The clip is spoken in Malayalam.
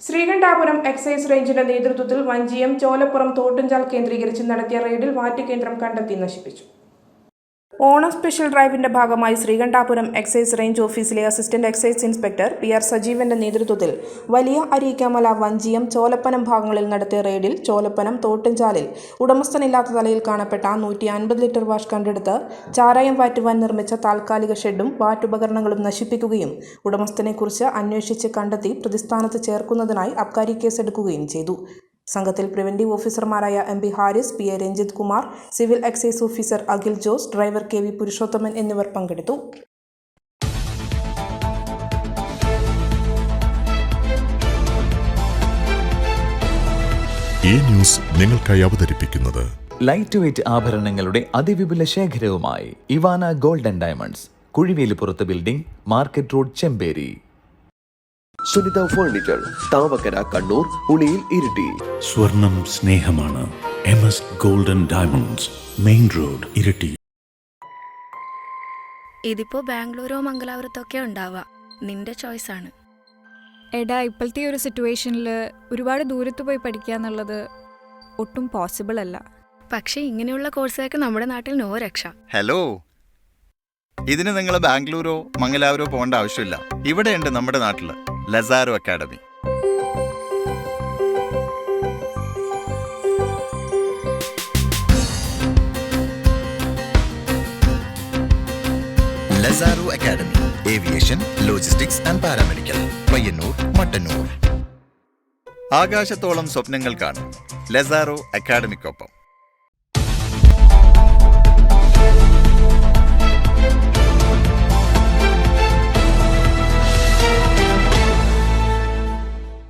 ശ്രീകണ്ഠാപുരം എക്സൈസ് റേഞ്ചിന്റെ നേതൃത്വത്തിൽ വഞ്ചിയം ചോലപ്പുറം തോട്ടുംചാൽ കേന്ദ്രീകരിച്ച് നടത്തിയ റെയ്ഡിൽ വാറ്റുകേന്ദ്രം കണ്ടെത്തി നശിപ്പിച്ചു. ഓണം സ്പെഷ്യൽ ഡ്രൈവിന്റെ ഭാഗമായി ശ്രീകണ്ഠാപുരം എക്സൈസ് റേഞ്ച് ഓഫീസിലെ assistant excise inspector P R സജീവന്റെ നേതൃത്വത്തിൽ വലിയ അരീക്കാമല വഞ്ചിയം ചോലപ്പനം ഭാഗങ്ങളിൽ നടത്തിയ റെയ്ഡിൽ ചോലപ്പനം തോട്ടുംചാലിൽ ഉടമസ്ഥനില്ലാത്ത തലയിൽ കാണപ്പെട്ട നൂറ്റി അൻപത് ലിറ്റർ വാഷ് കണ്ടെടുത്ത് ചാരായം വാറ്റുവാൻ നിർമ്മിച്ച താൽക്കാലിക ഷെഡും വാറ്റുപകരണങ്ങളും നശിപ്പിക്കുകയും ഉടമസ്ഥനെക്കുറിച്ച് അന്വേഷിച്ച് കണ്ടെത്തി പ്രതിസ്ഥാനത്ത് ചേർക്കുന്നതിനായി അബ്കാരി കേസെടുക്കുകയും ചെയ്തു. സംഘത്തിൽ പ്രിവന്റീവ് ഓഫീസർമാരായ M P Haris P A Ranjith Kumar civil excise officer Akhil Jose driver K V Purushothaman എന്നിവർ പങ്കെടുത്തു. ഈ ന്യൂസ് നിങ്ങൾക്കായി അവതരിപ്പിക്കുന്നത് ലൈറ്റ് വെയ്റ്റ് ആഭരണങ്ങളുടെ അതിവിപുല ശേഖരവുമായി Ivana golden diamonds കുഴിവേലിപ്പുറത്ത് building market road Chemperi. Sunitha furniture Thavakkara Kannur Uliyil Iritty. സ്വർണം സ്നേഹമാണ്. M S golden diamonds main road Iritty. ഇതിപ്പോ ബാംഗ്ലൂരോ മംഗലാപുരത്തോ ഒക്കെ ഉണ്ടാവുക. നിന്റെ ചോയ്സ് ആണ്. എടാ ഇപ്പോഴത്തെ ഒരു സിറ്റുവേഷനിൽ ഒരുപാട് ദൂരത്ത് പോയി പഠിക്കുക എന്നുള്ളത് ഒട്ടും പോസിബിൾ അല്ല. പക്ഷേ ഇങ്ങനെയുള്ള കോഴ്സുകൾക്ക് നമ്മുടെ നാട്ടിൽ നോ രക്ഷ. ഹലോ ഇതിന് നിങ്ങൾ ബാംഗ്ലൂരോ മംഗലാപുരോ പോകേണ്ട ആവശ്യമില്ല. ഇവിടെയുണ്ട് നമ്മുടെ നാട്ടിൽ Lazaro academy. Lazaro academy aviation logistics and paramedical Payyanur Mattannur. ആകാശത്തോളം സ്വപ്നങ്ങൾ കാണും ലസാറോ അക്കാഡമിക്കൊപ്പം.